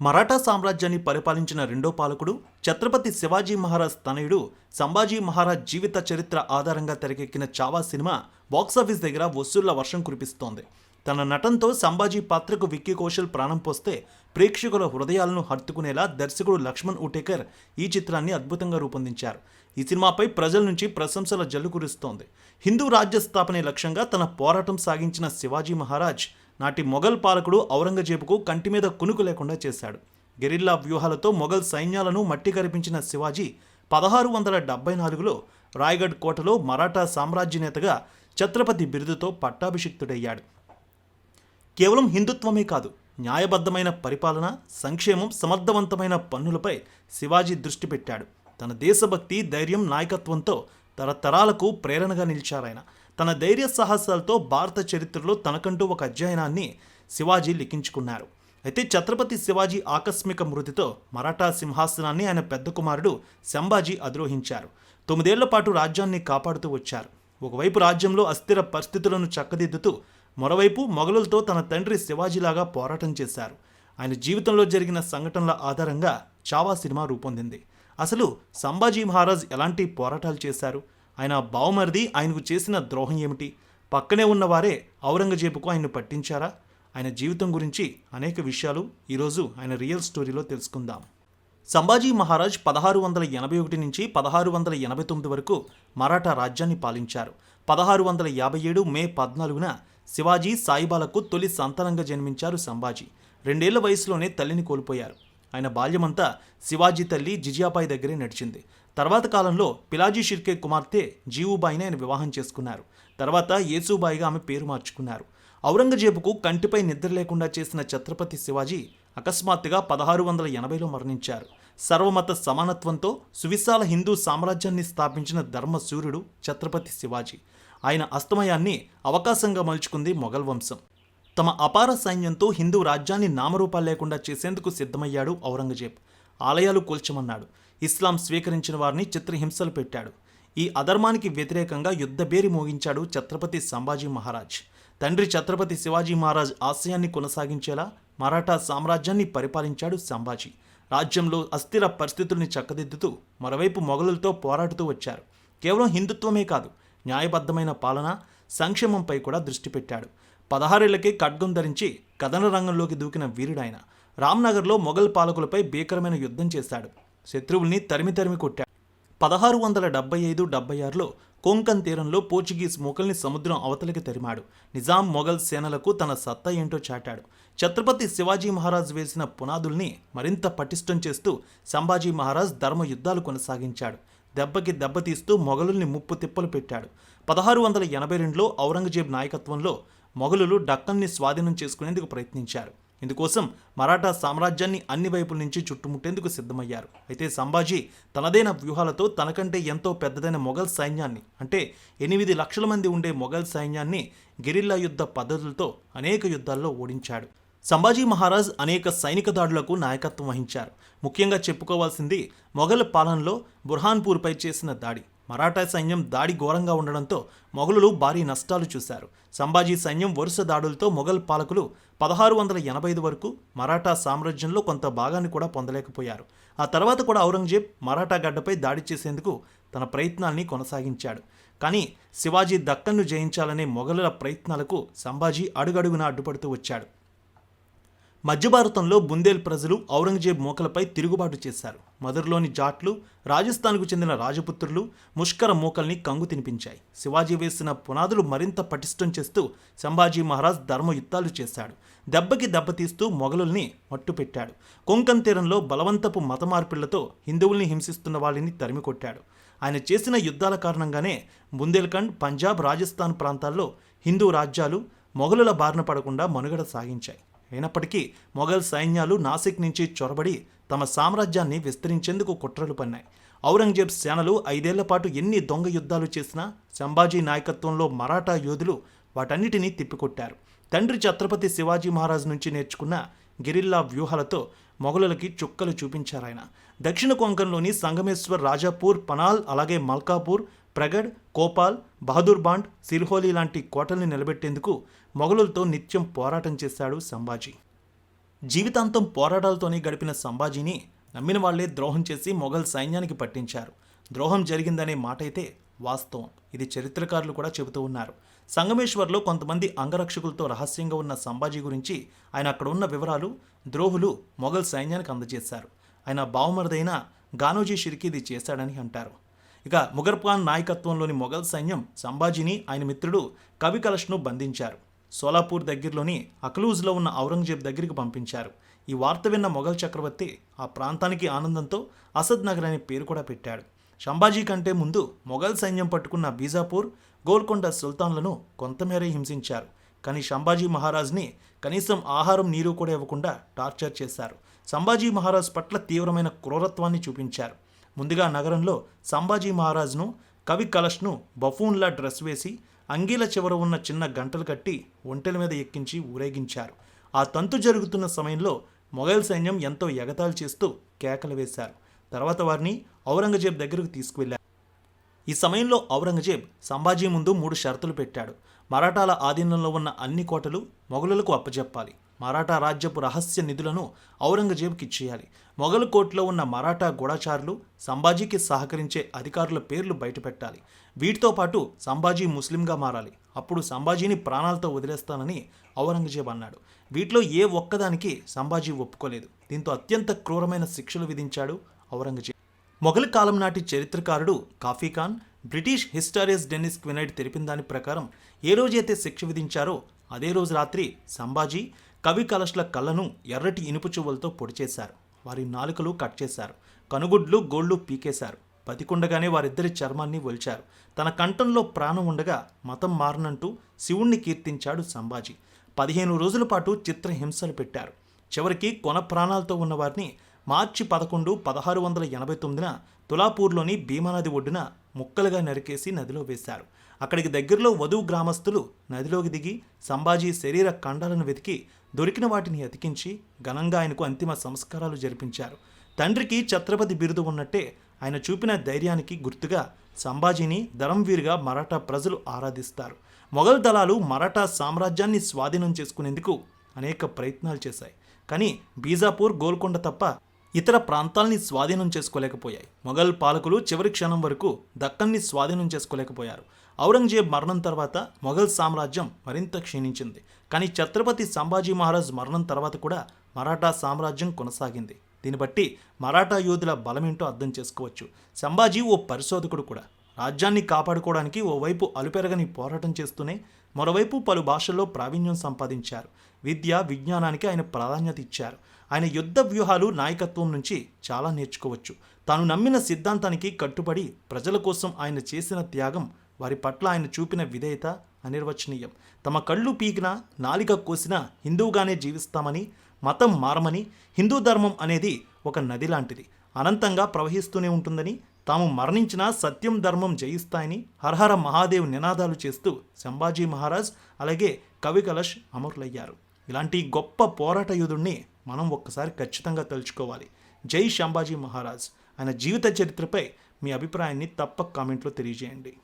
మరాఠా సామ్రాజ్యాన్ని పరిపాలించిన రెండో పాలకుడు ఛత్రపతి శివాజీ మహారాజ్ తనయుడు సంభాజీ మహారాజ్ జీవిత చరిత్ర ఆధారంగా తెరకెక్కిన చావా సినిమా బాక్సాఫీస్ దగ్గర వసూళ్ళ వర్షం కురిపిస్తోంది. తన నటనతో సంభాజీ పాత్రకు విక్కీ కౌశల్ ప్రాణం పోస్తే ప్రేక్షకుల హృదయాలను హత్తుకునేలా దర్శకుడు లక్ష్మణ్ ఉటేకర్ ఈ చిత్రాన్ని అద్భుతంగా రూపొందించారు. ఈ సినిమాపై ప్రజల నుంచి ప్రశంసల జల్లు కురుస్తోంది. హిందూ రాజ్య స్థాపనే లక్ష్యంగా తన పోరాటం సాగించిన శివాజీ మహారాజ్ నాటి మొఘల్ పాలకుడు ఔరంగజేబుకు కంటి మీద కునుకు లేకుండా చేశాడు. గెరిల్లా వ్యూహాలతో మొఘల్ సైన్యాలను మట్టి కరిపించిన శివాజీ పదహారు వందల డెబ్బై నాలుగులో రాయ్గఢ్ కోటలో మరాఠా సామ్రాజ్య నేతగా ఛత్రపతి బిరుదుతో పట్టాభిషిక్తుడయ్యాడు. కేవలం హిందుత్వమే కాదు న్యాయబద్ధమైన పరిపాలన సంక్షేమం సమర్థవంతమైన పన్నులపై శివాజీ దృష్టి పెట్టాడు. తన దేశభక్తి ధైర్యం నాయకత్వంతో తరతరాలకు ప్రేరణగా నిలిచారాయన. తన ధైర్య సాహసాలతో భారత చరిత్రలో తనకంటూ ఒక అధ్యయనాన్ని శివాజీ లిఖించుకున్నారు. అయితే ఛత్రపతి శివాజీ ఆకస్మిక మృతితో మరాఠా సింహాసనాన్ని ఆయన పెద్ద కుమారుడు సంభాజీ అధిరోహించారు. తొమ్మిదేళ్ళ పాటు రాజ్యాన్ని కాపాడుతూ వచ్చారు. ఒకవైపు రాజ్యంలో అస్థిర పరిస్థితులను చక్కదిద్దుతూ మరోవైపు మొఘలులతో తన తండ్రి శివాజీలాగా పోరాటం చేశారు. ఆయన జీవితంలో జరిగిన సంఘటనల ఆధారంగా చావా సినిమా రూపొందింది. అసలు సంభాజీ మహారాజ్ ఎలాంటి పోరాటాలు చేశారు? ఆయన బావమరిది ఆయనకు చేసిన ద్రోహం ఏమిటి? పక్కనే ఉన్నవారే ఔరంగజేబుకు ఆయన్ను పట్టించారా? ఆయన జీవితం గురించి అనేక విషయాలు ఈరోజు ఆయన రియల్ స్టోరీలో తెలుసుకుందాం. సంభాజీ మహారాజ్ పదహారు వందల ఎనభై ఒకటి నుంచి పదహారు వందల ఎనభై తొమ్మిది వరకు మరాఠా రాజ్యాన్ని పాలించారు. పదహారు వందల యాభై ఏడు మే పద్నాలుగున శివాజీ సాయిబాలకు తొలి సంతానంగా జన్మించారు సంభాజీ. రెండేళ్ళ వయసులోనే తల్లిని కోల్పోయారు. ఆయన బాల్యమంతా శివాజీ తల్లి జిజియాబాయి దగ్గరే నడిచింది. తర్వాత కాలంలో పిలాజీ షిర్కే కుమార్తె జీవుబాయిని ఆయన వివాహం చేసుకున్నారు. తర్వాత యేసుబాయిగా ఆమె పేరు మార్చుకున్నారు. ఔరంగజేబుకు కంటిపై నిద్ర లేకుండా చేసిన ఛత్రపతి శివాజీ అకస్మాత్తుగా పదహారు వందల ఎనభైలో మరణించారు. సర్వమత సమానత్వంతో సువిశాల హిందూ సామ్రాజ్యాన్ని స్థాపించిన ధర్మసూర్యుడు ఛత్రపతి శివాజీ. ఆయన అస్తమయాన్ని అవకాశంగా మలుచుకుంది మొఘల్ వంశం. తమ అపార సైన్యంతో హిందూ రాజ్యాన్ని నామరూపాలు లేకుండా చేసేందుకు సిద్ధమయ్యాడు ఔరంగజేబ్. ఆలయాలు కూల్చమన్నాడు. ఇస్లాం స్వీకరించిన వారిని చిత్రహింసలు పెట్టాడు. ఈ అధర్మానికి వ్యతిరేకంగా యుద్ధబేరి మోగించాడు ఛత్రపతి సంభాజీ మహారాజ్. తండ్రి ఛత్రపతి శివాజీ మహారాజ్ ఆశయాన్ని కొనసాగించేలా మరాఠా సామ్రాజ్యాన్ని పరిపాలించాడు సంభాజీ. రాజ్యంలో అస్థిర పరిస్థితుల్ని చక్కదిద్దుతూ మరోవైపు మొఘలులతో పోరాడుతూ వచ్చారు. కేవలం హిందుత్వమే కాదు న్యాయబద్ధమైన పాలన సంక్షేమంపై కూడా దృష్టి పెట్టాడు. పదహారేళ్ళకే ఖడ్గం ధరించి కథన రంగంలోకి దూకిన వీరుడాయన రామ్నగర్లో మొఘల్ పాలకులపై భీకరమైన యుద్ధం చేశాడు. శత్రువుల్ని తరిమి తరిమి కొట్టాడు పదహారు వందల డెబ్బై ఐదు డెబ్బై ఆరులో కొంకన్ తీరంలో పోర్చుగీస్ మొఘల్ని సముద్రం అవతలికి తరిమాడు. నిజాం మొఘల్ సేనలకు తన సత్తా ఏంటో చాటాడు. ఛత్రపతి శివాజీ మహారాజ్ వేసిన పునాదుల్ని మరింత పటిష్టం చేస్తూ సంభాజీ మహారాజ్ ధర్మ యుద్ధాలు కొనసాగించాడు. దెబ్బకి దెబ్బతీస్తూ మొఘలుల్ని ముప్పు తిప్పలు పెట్టాడు. పదహారు వందల ఎనభై రెండులో ఔరంగజేబ్ నాయకత్వంలో మొఘలులు డక్కన్ని స్వాధీనం చేసుకునేందుకు ప్రయత్నించారు. ఇందుకోసం మరాఠా సామ్రాజ్యాన్ని అన్ని వైపుల నుంచి చుట్టుముట్టేందుకు సిద్ధమయ్యారు. అయితే సంభాజీ తనదైన వ్యూహాలతో తనకంటే ఎంతో పెద్దదైన మొఘల్ సైన్యాన్ని అంటే ఎనిమిది లక్షల మంది ఉండే మొఘల్ సైన్యాన్ని గెరిల్లా యుద్ధ పద్ధతులతో అనేక యుద్ధాల్లో ఓడించాడు. సంభాజీ మహారాజ్ అనేక సైనిక దాడులకు నాయకత్వం వహించారు. ముఖ్యంగా చెప్పుకోవాల్సింది మొఘల్ పాలనలో బుర్హాన్పూర్పై చేసిన దాడి. మరాఠా సైన్యం దాడి ఘోరంగా ఉండడంతో మొఘలులు భారీ నష్టాలు చూశారు. సంభాజీ సైన్యం వరుస దాడులతో మొఘల్ పాలకులు పదహారు వందల ఎనభై ఐదు వరకు మరాఠా సామ్రాజ్యంలో కొంత భాగాన్ని కూడా పొందలేకపోయారు. ఆ తర్వాత కూడా ఔరంగజేబ్ మరాఠా గడ్డపై దాడి చేసేందుకు తన ప్రయత్నాల్ని కొనసాగించాడు. కానీ శివాజీ దక్కన్ను జయించాలనే మొఘలుల ప్రయత్నాలకు సంభాజీ అడుగడుగునా అడ్డుపడుతూ వచ్చాడు. మధ్య భారతంలో బుందేల్ ప్రజలు ఔరంగజేబ్ మూకలపై తిరుగుబాటు చేశారు. మధురలోని జాట్లు రాజస్థాన్కు చెందిన రాజపుత్రులు ముష్కర మూకల్ని కంగు తినిపించాయి. శివాజీ వేసిన పునాదులు మరింత పటిష్టం చేస్తూ సంభాజీ మహారాజ్ ధర్మ యుద్ధాలు చేశాడు. దెబ్బకి దెబ్బతీస్తూ మొఘలుల్ని మట్టుపెట్టాడు. కొంకన్ తీరంలో బలవంతపు మత మార్పిళ్ళతో హిందువుల్ని హింసిస్తున్న వాళ్ళని తరిమికొట్టాడు. ఆయన చేసిన యుద్ధాల కారణంగానే బుందేల్ఖండ్ పంజాబ్ రాజస్థాన్ ప్రాంతాల్లో హిందూ రాజ్యాలు మొఘలుల బారిన పడకుండా మనుగడ సాగించాయి. అయినప్పటికీ మొఘల్ సైన్యాలు నాసిక్ నుంచి చొరబడి తమ సామ్రాజ్యాన్ని విస్తరించేందుకు కుట్రలు పన్నాయి. ఔరంగజేబ్ సేనలు ఐదేళ్ళ పాటు ఎన్ని దొంగ యుద్ధాలు చేసినా సంభాజీ నాయకత్వంలో మరాఠా యోధులు వాటన్నిటినీ తిప్పికొట్టారు. తండ్రి ఛత్రపతి శివాజీ మహారాజ్ నుంచి నేర్చుకున్న గిరిల్లా వ్యూహాలతో మొఘలులకి చుక్కలు చూపించారాయన దక్షిణ కొంకన్లోని సంగమేశ్వర్ రాజాపూర్ పనాల్ అలాగే మల్కాపూర్ ప్రగడ్ కోపాల్ బహదూర్ బాండ్ సిర్హోలీ లాంటి కోటల్ని నిలబెట్టేందుకు మొఘలులతో నిత్యం పోరాటం చేశాడు సంభాజీ. జీవితాంతం పోరాటాలతోనే గడిపిన సంభాజీని నమ్మిన వాళ్ళే ద్రోహం చేసి మొఘల్ సైన్యానికి పట్టించారు. ద్రోహం జరిగిందనే మాట అయితే వాస్తవం. ఇది చరిత్రకారులు కూడా చెబుతూ ఉన్నారు. సంగమేశ్వర్లో కొంతమంది అంగరక్షకులతో రహస్యంగా ఉన్న సంభాజీ గురించి ఆయన అక్కడ ఉన్న వివరాలు ద్రోహులు మొఘల్ సైన్యానికి అందజేశారు. ఆయన బావమరదైన గానోజీ షిర్కి ఇది చేశాడని అంటారు. ఇక ముగర్ఖాన్ నాయకత్వంలోని మొఘల్ సైన్యం సంభాజీని ఆయన మిత్రుడు కవి కలష్ను బంధించారు. సోలాపూర్ దగ్గరలోని అక్లూజ్లో ఉన్న ఔరంగజేబ్ దగ్గరికి పంపించారు. ఈ వార్త విన్న మొఘల్ చక్రవర్తి ఆ ప్రాంతానికి ఆనందంతో అసద్ నగర్ అనే పేరు కూడా పెట్టాడు. సంభాజీ కంటే ముందు మొఘల్ సైన్యం పట్టుకున్న బీజాపూర్ గోల్కొండ సుల్తాన్లను కొంతమేరే హింసించారు. కానీ సంభాజీ మహారాజ్ని కనీసం ఆహారం నీరు కూడా ఇవ్వకుండా టార్చర్ చేశారు. సంభాజీ మహారాజ్ పట్ల తీవ్రమైన క్రూరత్వాన్ని చూపించారు. ముందుగా నగరంలో సంభాజీ మహారాజ్ను కవి కలష్ను బఫూన్లా డ్రెస్ వేసి అంగీల చివర ఉన్న చిన్న గంటలు కట్టి ఒంటెల మీద ఎక్కించి ఊరేగించారు. ఆ తంతు జరుగుతున్న సమయంలో మొఘల్ సైన్యం ఎంతో ఎగతాలు చేస్తూ కేకలు వేశారు. తర్వాత వారిని ఔరంగజేబ్ దగ్గరకు తీసుకువెళ్ళారు ఈ సమయంలో ఔరంగజేబ్ సంభాజీ ముందు మూడు షరతులు పెట్టాడు. మరాఠాల ఆధీనంలో ఉన్న అన్ని కోటలు మొఘలులకు అప్పజెప్పాలి. మరాఠా రాజ్యపు రహస్య నిధులను ఔరంగజేబ్కి ఇచ్చేయాలి. మొఘల్ కోటలో ఉన్న మరాఠా గూఢచారులు సంభాజీకి సహకరించే అధికారుల పేర్లు బయటపెట్టాలి. వీటితో పాటు సంభాజీ ముస్లింగా మారాలి. అప్పుడు సంభాజీని ప్రాణాలతో వదిలేస్తానని ఔరంగజేబ్ అన్నాడు. వీటిలో ఏ ఒక్కదానికి సంభాజీ ఒప్పుకోలేదు. దీంతో అత్యంత క్రూరమైన శిక్షలు విధించాడు ఔరంగజేబ్. మొఘల్ కాలం నాటి చరిత్రకారుడు Khafi Khan British historians Dennis Kincaid తెలిపిన దాని ప్రకారం ఏ రోజైతే శిక్ష విధించారో అదే రోజు రాత్రి సంభాజీ కవి కలష్ల కళ్ళను ఎర్రటి ఇనుపు చువ్వలతో పొడిచేశారు. వారి నాలుకలు కట్ చేశారు. కనుగుడ్లు గోళ్ళు పీకేశారు. బతికుండగానే వారిద్దరి చర్మాన్ని ఒలిచారు. తన కంఠంలో ప్రాణం ఉండగా మతం మారనంటూ శివుణ్ణి కీర్తించాడు సంభాజీ. పదిహేను రోజుల పాటు చిత్రహింసలు పెట్టారు. చివరికి కొన ప్రాణాలతో ఉన్న వారిని మార్చి పదకొండు పదహారు వందల ఎనభై తొమ్మిదిన తులాపూర్లోని భీమానది ఒడ్డున ముక్కలుగా నరికేసి నదిలో వేశారు. అక్కడికి దగ్గరలో వధువు గ్రామస్తులు నదిలోకి దిగి సంభాజీ శరీర ఖండాలను వెతికి దొరికిన వాటిని అతికించి ఘనంగా ఆయనకు అంతిమ సంస్కారాలు జరిపించారు. తండ్రికి ఛత్రపతి బిరుదు ఉన్నట్టే ఆయన చూపిన ధైర్యానికి గుర్తుగా సంభాజీని ధరంవీరుగా మరాఠా ప్రజలు ఆరాధిస్తారు. మొఘల్ దళాలు మరాఠా సామ్రాజ్యాన్ని స్వాధీనం చేసుకునేందుకు అనేక ప్రయత్నాలు చేశాయి. కానీ బీజాపూర్ గోల్కొండ తప్ప ఇతర ప్రాంతాల్ని స్వాధీనం చేసుకోలేకపోయాయి. మొఘల్ పాలకులు చివరి క్షణం వరకు దక్కన్ని స్వాధీనం చేసుకోలేకపోయారు. ఔరంగజేబ్ మరణం తర్వాత మొఘల్ సామ్రాజ్యం మరింత క్షీణించింది. కానీ ఛత్రపతి సంభాజీ మహారాజ్ మరణం తర్వాత కూడా మరాఠా సామ్రాజ్యం కొనసాగింది. దీన్ని బట్టి మరాఠా యోధుల బలమేంటో అర్థం చేసుకోవచ్చు. సంభాజీ ఓ పరిశోధకుడు కూడా. రాజ్యాన్ని కాపాడుకోవడానికి ఓవైపు అలుపెరగని పోరాటం చేస్తూనే మరోవైపు పలు భాషల్లో ప్రావీణ్యం సంపాదించారు. విద్య విజ్ఞానానికి ఆయన ప్రాధాన్యత ఇచ్చారు. ఆయన యుద్ధ వ్యూహాలు నాయకత్వం నుంచి చాలా నేర్చుకోవచ్చు. తాను నమ్మిన సిద్ధాంతానికి కట్టుబడి ప్రజల కోసం ఆయన చేసిన త్యాగం వారి పట్ల ఆయన చూపిన విధేయత అనిర్వచనీయం. తమ కళ్ళు పీకినా నాలిక కోసినా హిందువుగానే జీవిస్తామని మతం మారమని హిందూ ధర్మం అనేది ఒక నది లాంటిది. అనంతంగా ప్రవహిస్తూనే ఉంటుందని తాము మరణించినా సత్యం ధర్మం జయిస్తాయని హరహర మహాదేవ్ నినాదాలు చేస్తూ సంభాజీ మహారాజ్ అలాగే కవి కలష్ అమరులయ్యారు. ఇలాంటి గొప్ప పోరాట యుధుణ్ణి మనం ఒక్కసారి ఖచ్చితంగా తలుచుకోవాలి. జై శంభాజీ మహారాజ్. ఆయన జీవిత చరిత్రపై మీ అభిప్రాయాన్ని తప్పక కామెంట్లో తెలియజేయండి.